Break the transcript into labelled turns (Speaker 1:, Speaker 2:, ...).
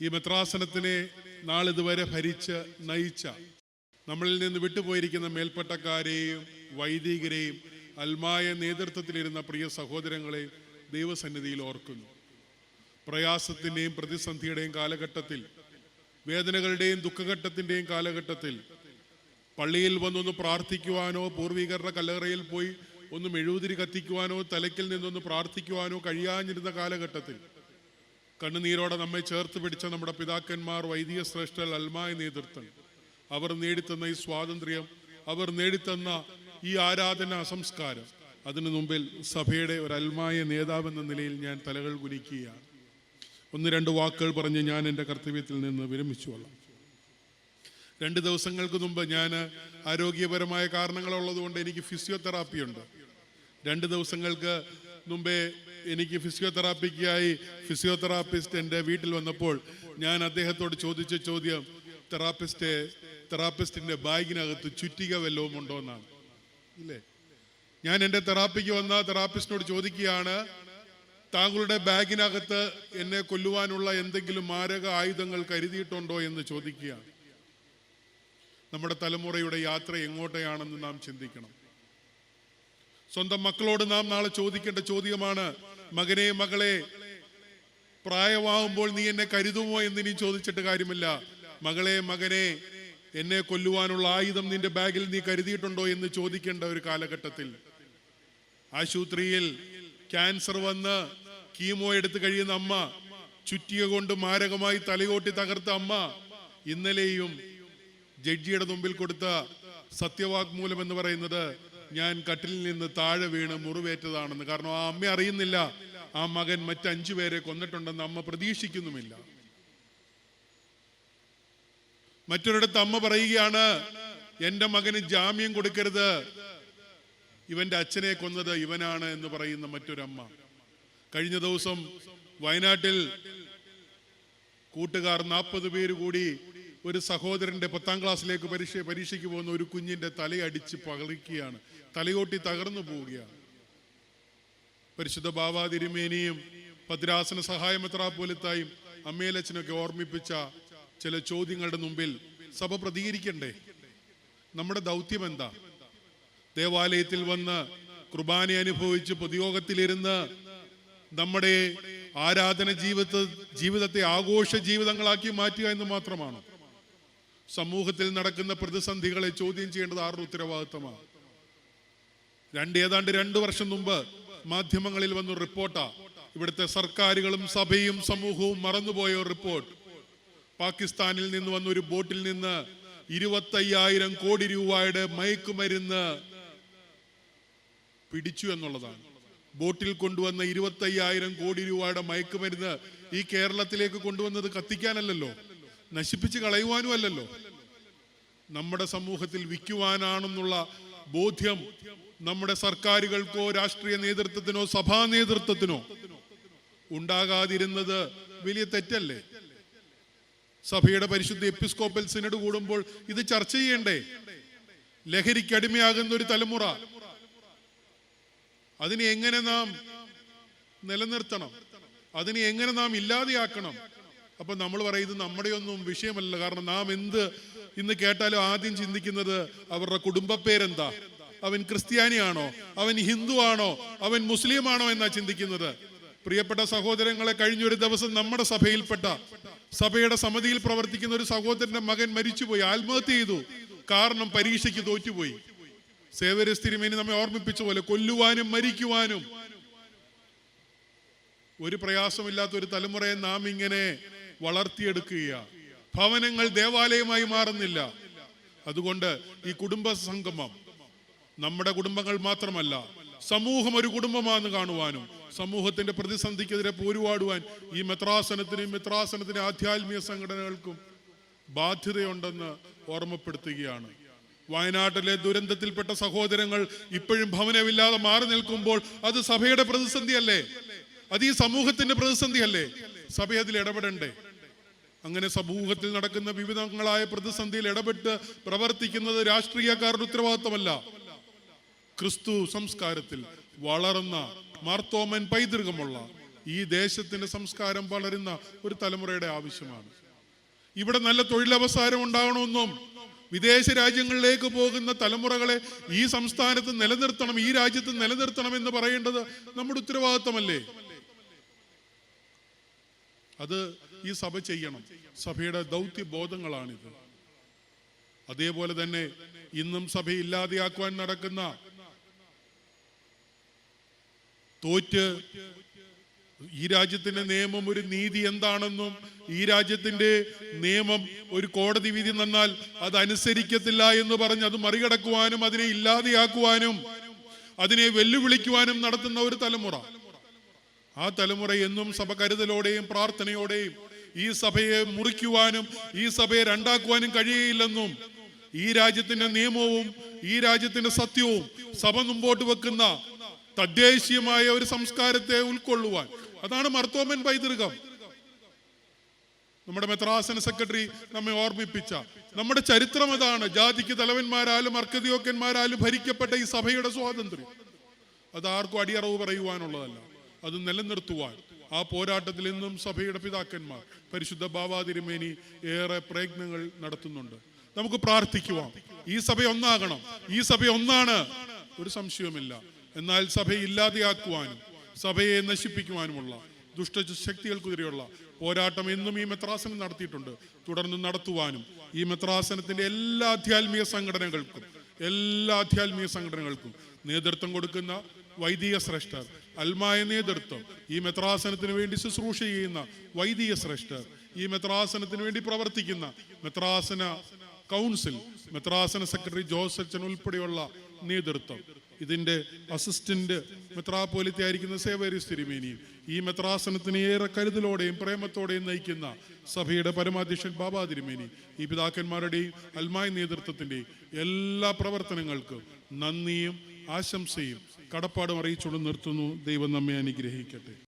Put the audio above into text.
Speaker 1: ഈ മെത്രാസനത്തിനെ നാളിതുവരെ ഭരിച്ച് നയിച്ച നമ്മളിൽ നിന്ന് വിട്ടുപോയിരിക്കുന്ന മേൽപ്പട്ടക്കാരെയും വൈദികരെയും അൽമായ നേതൃത്വത്തിലിരുന്ന പ്രിയ സഹോദരങ്ങളെയും ദൈവസന്നിധിയിൽ ഓർക്കുന്നു. പ്രയാസത്തിന്റെയും പ്രതിസന്ധിയുടെയും കാലഘട്ടത്തിൽ വേദനകളുടെയും ദുഃഖഘട്ടത്തിന്റെയും കാലഘട്ടത്തിൽ പള്ളിയിൽ വന്നൊന്ന് പ്രാർത്ഥിക്കുവാനോ പൂർവികരുടെ കല്ലറയിൽ പോയി ഒന്ന് മെഴുകുതിരി കത്തിക്കുവാനോ തലയ്ക്കിൽ നിന്നൊന്ന് പ്രാർത്ഥിക്കുവാനോ കഴിയാഞ്ഞിരുന്ന കാലഘട്ടത്തിൽ കണ്ണുനീരോടെ നമ്മെ ചേർത്ത് പിടിച്ച നമ്മുടെ പിതാക്കന്മാർ വൈദിക ശ്രേഷ്ഠ അൽമായ നേതൃത്വം. അവർ നേടിത്തന്ന ഈ സ്വാതന്ത്ര്യം അവർ നേടിത്തന്ന ഈ ആരാധന സംസ്കാരം അതിനു മുമ്പിൽ സഭയുടെ ഒരു അൽമായ നേതാവെന്ന നിലയിൽ ഞാൻ തലകൾ കുനിക്കുകയാണ് ഒന്ന് രണ്ട് വാക്കുകൾ പറഞ്ഞ് ഞാൻ എന്റെ കർത്തവ്യത്തിൽ നിന്ന് വിരമിച്ചുകൊള്ളാം രണ്ട് ദിവസങ്ങൾക്ക് മുമ്പ് ഞാൻ ആരോഗ്യപരമായ കാരണങ്ങളുള്ളതുകൊണ്ട് എനിക്ക് ഫിസിയോതെറാപ്പി ഉണ്ട്. രണ്ട് ദിവസങ്ങൾക്ക് മുമ്പേ എനിക്ക് ഫിസിയോതെറാപ്പിക്കായി ഫിസിയോതെറാപ്പിസ്റ്റ് എന്റെ വീട്ടിൽ വന്നപ്പോൾ ഞാൻ അദ്ദേഹത്തോട് ചോദിച്ച ചോദ്യം തെറാപ്പിസ്റ്റ് തെറാപ്പിസ്റ്റിന്റെ ബാഗിനകത്ത് ചുറ്റിക വല്ലതും ഉണ്ടോ എന്നാണ്. ഇല്ലേ? ഞാൻ എന്റെ തെറാപ്പിക്ക് വന്ന തെറാപ്പിസ്റ്റിനോട് ചോദിക്കുകയാണ് താങ്കളുടെ ബാഗിനകത്ത് എന്നെ കൊല്ലുവാനുള്ള എന്തെങ്കിലും മാരക ആയുധങ്ങൾ കരുതിയിട്ടുണ്ടോ? എന്ന് ചോദിക്കുകയാണ്. നമ്മുടെ തലമുറയുടെ യാത്ര എങ്ങോട്ടെയാണെന്ന് നാം ചിന്തിക്കണം. സ്വന്തം മക്കളോട് നാം നാളെ ചോദിക്കേണ്ട ചോദ്യമാണ് മകനെ മകളെ പ്രായമാവുമ്പോൾ നീ എന്നെ കരുതുമോ? എന്ന് നീ ചോദിച്ചിട്ട് കാര്യമില്ല. മകളെ മകനെ എന്നെ കൊല്ലുവാനുള്ള ആയുധം നിന്റെ ബാഗിൽ നീ കരുതിയിട്ടുണ്ടോ? എന്ന് ചോദിക്കേണ്ട ഒരു കാലഘട്ടത്തിൽ. ആശുപത്രിയിൽ ക്യാൻസർ വന്ന് കീമോ എടുത്ത് കഴിയുന്ന അമ്മ ചുറ്റിയ കൊണ്ട് മാരകമായി തലയോട്ടി തകർത്ത അമ്മ ഇന്നലെയും ജഡ്ജിയുടെ മുമ്പിൽ കൊടുത്ത സത്യവാഗ്മൂലം എന്ന് പറയുന്നത് ഞാൻ കട്ടിലിൽ നിന്ന് താഴെ വീണ് മുറിവേറ്റതാണെന്ന്. കാരണം ആ അമ്മ അറിയുന്നില്ല. ആ മകൻ മറ്റഞ്ചു പേരെ കൊന്നിട്ടുണ്ടെന്ന് അമ്മ പ്രതീക്ഷിക്കുന്നുമില്ല. മറ്റൊരിടത്ത് അമ്മ പറയുകയാണ് എന്റെ മകന് ജാമ്യം കൊടുക്കരുത്. ഇവന്റെ അച്ഛനെ കൊന്നത് ഇവനാണ് എന്ന് പറയുന്ന മറ്റൊരമ്മ. കഴിഞ്ഞ ദിവസം വയനാട്ടിൽ കൂട്ടുകാർ നാൽപ്പത് പേര് കൂടി ഒരു സഹോദരന്റെ പത്താം ക്ലാസ്സിലേക്ക് പരീക്ഷ പരീക്ഷയ്ക്ക് പോകുന്ന ഒരു കുഞ്ഞിന്റെ തലയടിച്ച് പകളിക്കുകയാണ് തലയോട്ടി തകർന്നു പോവുകയാണ്. പരിശുദ്ധ ബാബാ തിരുമേനിയും ഭദ്രാസന സഹായമെത്രാപോലത്തായും അമ്മയിലച്ഛനൊക്കെ ഓർമ്മിപ്പിച്ച ചില ചോദ്യങ്ങളുടെ മുമ്പിൽ സഭ പ്രതികരിക്കണ്ടേ? നമ്മുടെ ദൗത്യം എന്താ? ദേവാലയത്തിൽ വന്ന് കുർബാന അനുഭവിച്ച് പൊതുയോഗത്തിലിരുന്ന് നമ്മുടെ ആരാധന ജീവിത ജീവിതത്തെ ആഘോഷ ജീവിതങ്ങളാക്കി മാറ്റുക എന്ന് മാത്രമാണ്? സമൂഹത്തിൽ നടക്കുന്ന പ്രതിസന്ധികളെ ചോദ്യം ചെയ്യേണ്ടത് ആരുടെ ഉത്തരവാദിത്തമാണ്? രണ്ട് ഏതാണ്ട് രണ്ടു വർഷം മുമ്പ് മാധ്യമങ്ങളിൽ വന്ന റിപ്പോർട്ടാ. ഇവിടുത്തെ സർക്കാരുകളും സഭയും സമൂഹവും മറന്നുപോയ റിപ്പോർട്ട്. പാകിസ്ഥാനിൽ നിന്ന് വന്ന ഒരു ബോട്ടിൽ നിന്ന് ഇരുപത്തയ്യായിരം കോടി രൂപയുടെ മയക്കുമരുന്ന് പിടിച്ചു എന്നുള്ളതാണ്. ബോട്ടിൽ കൊണ്ടുവന്ന ഇരുപത്തയ്യായിരം കോടി രൂപയുടെ മയക്കുമരുന്ന് ഈ കേരളത്തിലേക്ക് കൊണ്ടുവന്നത് കത്തിക്കാനല്ലല്ലോ. നശിപ്പിച്ച് കളയുവാനും അല്ലല്ലോ. നമ്മുടെ സമൂഹത്തിൽ വിൽക്കുവാനാണെന്നുള്ള ബോധ്യം നമ്മുടെ സർക്കാരുകൾക്കോ രാഷ്ട്രീയ നേതൃത്വത്തിനോ സഭാ നേതൃത്വത്തിനോ ഉണ്ടാകാതിരുന്നത് വലിയ തെറ്റല്ലേ? സഭയുടെ പരിശുദ്ധ എപ്പിസ്കോപ്പൽ സിനഡ് കൂടുമ്പോൾ ഇത് ചർച്ച ചെയ്യണ്ടേ? ലഹരിക്ക് അടിമയാകുന്ന ഒരു തലമുറ. അതിനെ എങ്ങനെ നാം നിലനിർത്തണം? അതിനെ എങ്ങനെ നാം ഇല്ലാതെയാക്കണം? അപ്പൊ നമ്മൾ പറയുന്നത് നമ്മുടെയൊന്നും വിഷയമല്ല കാരണം നാം എന്ത് ഇന്ന് കേട്ടാലും ആദ്യം ചിന്തിക്കുന്നത് അവരുടെ കുടുംബ പേരെന്താ അവൻ ക്രിസ്ത്യാനിയാണോ? അവൻ ഹിന്ദു ആണോ അവൻ മുസ്ലിം ആണോ എന്നാ ചിന്തിക്കുന്നത്? പ്രിയപ്പെട്ട സഹോദരങ്ങളെ കഴിഞ്ഞൊരു ദിവസം നമ്മുടെ സഭയിൽപ്പെട്ട സഭയുടെ സമിതിയിൽ പ്രവർത്തിക്കുന്ന ഒരു സഹോദരന്റെ മകൻ മരിച്ചുപോയി ആത്മഹത്യ ചെയ്തു. കാരണം പരീക്ഷയ്ക്ക് തോറ്റുപോയി. സേവരസ്ഥിരിമേനി നമ്മെ ഓർമ്മിപ്പിച്ച പോലെ കൊല്ലുവാനും മരിക്കുവാനും. ഒരു പ്രയാസമില്ലാത്ത ഒരു തലമുറയെ നാം ഇങ്ങനെ വളർത്തിയെടുക്കുകയാണ്. ഭവനങ്ങൾ ദേവാലയമായി മാറുന്നില്ല. അതുകൊണ്ട് ഈ കുടുംബ സംഗമം നമ്മുടെ കുടുംബങ്ങൾ മാത്രമല്ല സമൂഹം ഒരു കുടുംബമാണെന്ന് കാണുവാനും സമൂഹത്തിന്റെ പ്രതിസന്ധിക്കെതിരെ പോരുവാടുവാൻ ഈ മെത്രാസനത്തിനും മെത്രാസനത്തിന്റെ ആധ്യാത്മിക സംഘടനകൾക്കും ബാധ്യതയുണ്ടെന്ന് ഓർമ്മപ്പെടുത്തുകയാണ്. വയനാട്ടിലെ ദുരന്തത്തിൽപ്പെട്ട സഹോദരങ്ങൾ ഇപ്പോഴും ഭവനമില്ലാതെ മാറി നിൽക്കുമ്പോൾ അത് സഭയുടെ പ്രതിസന്ധിയല്ലേ? അത് ഈ സമൂഹത്തിന്റെ പ്രതിസന്ധിയല്ലേ? സഭ അതിൽ ഇടപെടണ്ടേ? അങ്ങനെ സമൂഹത്തിൽ നടക്കുന്ന വിവിധങ്ങളായ പ്രതിസന്ധിയിൽ ഇടപെട്ട് പ്രവർത്തിക്കുന്നത് രാഷ്ട്രീയക്കാരുടെ ഉത്തരവാദിത്തമല്ല. ക്രിസ്തു സംസ്കാരത്തിൽ വളർന്ന മാർത്തോമൻ പൈതൃകമുള്ള ഈ ദേശത്തിന്റെ സംസ്കാരം വളരുന്ന ഒരു തലമുറയുടെ ആവശ്യമാണ്. ഇവിടെ നല്ല തൊഴിലവസരം ഉണ്ടാകണമെന്നും വിദേശ രാജ്യങ്ങളിലേക്ക് പോകുന്ന തലമുറകളെ ഈ സംസ്ഥാനത്ത് നിലനിർത്തണം ഈ രാജ്യത്ത് നിലനിർത്തണം എന്ന് പറയേണ്ടത് നമ്മുടെ ഉത്തരവാദിത്തമല്ലേ? അത് ഈ സഭ ചെയ്യണം. സഭയുടെ ദൗത്യ ബോധങ്ങളാണിത് അതേപോലെ തന്നെ ഇന്നും സഭ ഇല്ലാതെയാക്കുവാൻ നടക്കുന്ന തോറ്റ് ഈ രാജ്യത്തിന്റെ നിയമം ഒരു നീതി എന്താണെന്നും ഈ രാജ്യത്തിന്റെ നിയമം ഒരു കോടതി വിധി നന്നാൽ അത് അനുസരിക്കത്തില്ല എന്ന് പറഞ്ഞ് അത് മറികടക്കുവാനും അതിനെ ഇല്ലാതെയാക്കുവാനും അതിനെ വെല്ലുവിളിക്കുവാനും നടത്തുന്ന ഒരു തലമുറ. ആ തലമുറ എന്നും സഭ കരുതലോടെയും പ്രാർത്ഥനയോടെയും ഈ സഭയെ മുറിക്കുവാനും ഈ സഭയെ രണ്ടാക്കുവാനും കഴിയയില്ലെന്നും ഈ രാജ്യത്തിന്റെ നിയമവും ഈ രാജ്യത്തിന്റെ സത്യവും സഭ മുമ്പോട്ട് വെക്കുന്ന തദ്ദേശീയമായ ഒരു സംസ്കാരത്തെ ഉൾക്കൊള്ളുവാൻ. അതാണ് മർത്തോമൻ പൈതൃകം. നമ്മുടെ മെത്രാസന സെക്രട്ടറി നമ്മെ ഓർമ്മിപ്പിച്ച. നമ്മുടെ ചരിത്രം അതാണ്. ജാതിക്ക് തലവന്മാരാലും അർക്കതിയോക്കന്മാരാലും ഭരിക്കപ്പെട്ട ഈ സഭയുടെ സ്വാതന്ത്ര്യം. അത് ആർക്കും അടിയറവ് പറയുവാനുള്ളതല്ല. അത് നിലനിർത്തുവാൻ ആ പോരാട്ടത്തിൽ നിന്നും സഭയുടെ പിതാക്കന്മാർ പരിശുദ്ധ ബാബാതിരുമേനി ഏറെ പ്രയത്നങ്ങൾ നടത്തുന്നുണ്ട്. നമുക്ക് പ്രാർത്ഥിക്കുവാം. ഈ സഭ ഒന്നാകണം. ഈ സഭ ഒന്നാണ്. ഒരു സംശയവുമില്ല. എന്നാൽ സഭയെ ഇല്ലാതെയാക്കുവാനും സഭയെ നശിപ്പിക്കുവാനുമുള്ള ദുഷ്ടശക്തികൾക്കെതിരെയുള്ള പോരാട്ടം എന്നും ഈ മെത്രാസനം നടത്തിയിട്ടുണ്ട്. തുടർന്ന് നടത്തുവാനും ഈ മെത്രാസനത്തിന്റെ എല്ലാ ആധ്യാത്മിക സംഘടനകൾക്കും എല്ലാ ആധ്യാത്മിക സംഘടനകൾക്കും നേതൃത്വം കൊടുക്കുന്ന വൈദിക ശ്രേഷ്ഠർ. അൽമായ നേതൃത്വം. ഈ മെത്രാസനത്തിന് വേണ്ടി ശുശ്രൂഷ ചെയ്യുന്ന വൈദിക ശ്രേഷ്ഠർ. ഈ മെത്രാസനത്തിന് വേണ്ടി പ്രവർത്തിക്കുന്ന മെത്രാസന കൗൺസിൽ മെത്രാസന സെക്രട്ടറി ജോസച്ചൻ ഉൾപ്പെടെയുള്ള നേതൃത്വം. ഇതിന്റെ അസിസ്റ്റന്റ് മെത്രാപോലിത്തി ആയിരിക്കുന്ന സേവരിസ് തിരുമേനിയും ഈ മെത്രാസനത്തിന് ഏറെ കരുതലോടെയും പ്രേമത്തോടെയും നയിക്കുന്ന സഭയുടെ പരമാധ്യക്ഷൻ ബാബാ തിരുമേനി ഈ പിതാക്കന്മാരുടെയും അൽമായ നേതൃത്വത്തിന്റെയും എല്ലാ പ്രവർത്തനങ്ങൾക്കും നന്ദിയും ആശംസയും കടപ്പാടും അറിയിച്ചുകൊണ്ട് നിർത്തുന്നു. ദൈവം നമ്മെ അനുഗ്രഹിക്കട്ടെ.